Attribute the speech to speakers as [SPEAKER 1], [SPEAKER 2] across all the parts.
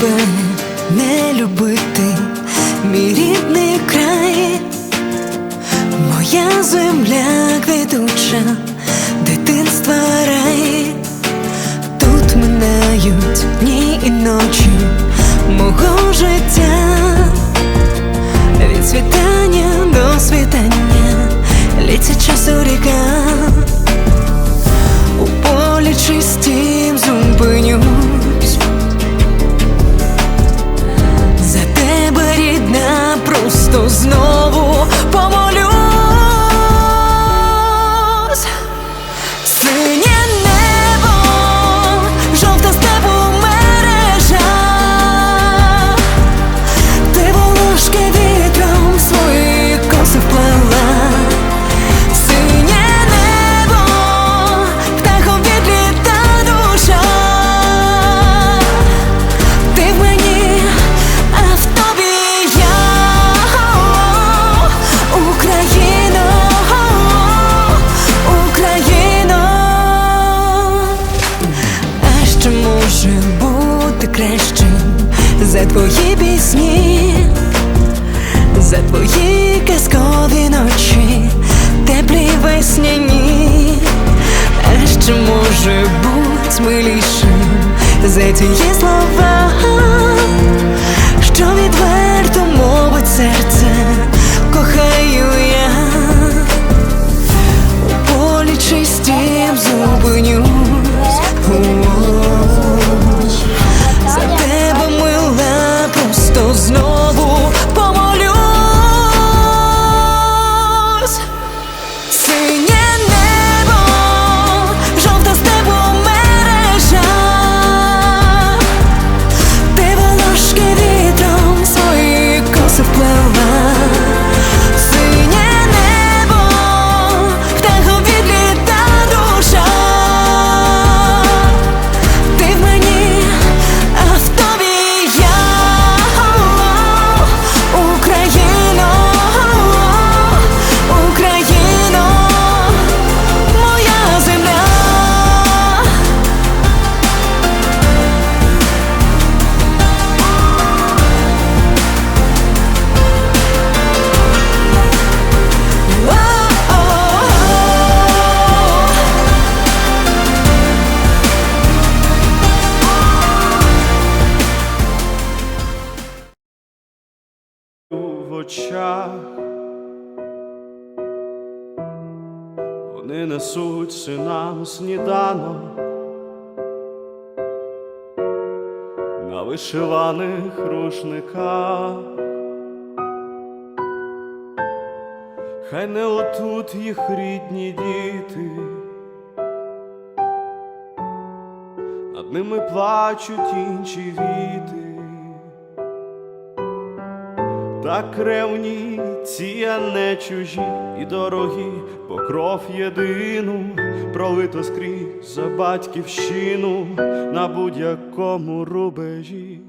[SPEAKER 1] Тебе не любити, мій рідний край, моя земля квітуча, дитинства рай, тут минають дні і ночі knows no за твої пісні, за твої казкові ночі, теплі весняні, а що може бути милішим за ті слова, що відверто
[SPEAKER 2] очах. Вони несуть синам сніданок на вишиваних рушниках. Хай не отут їх рідні діти, над ними плачуть інші віти. Так ревні ці, а не чужі і дорогі, покров єдину, пролито скрізь за батьківщину на будь-якому рубежі.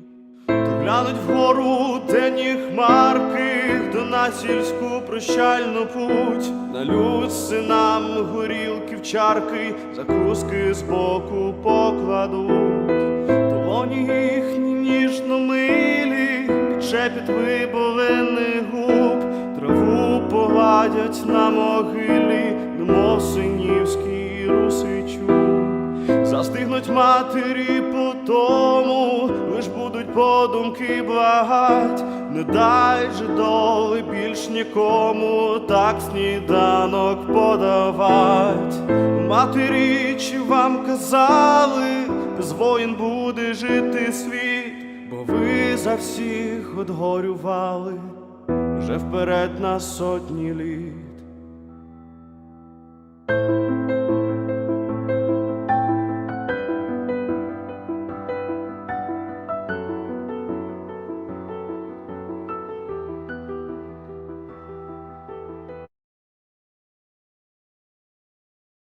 [SPEAKER 2] То глянуть вгору тені хмарки, то на сільську прощальну путь, налють синам горілки в чарки, закуски збоку покладуть, долоні шепіт виболених губ, траву погладять на могилі, немов синівський русичу. Застигнуть матері по тому, лиш будуть подумки благать, не дай же доли більш нікому так сніданок подавать. Матері, чи вам казали, без воїн буде жити світ, за всіх одгорювали вже вперед на сотні літ.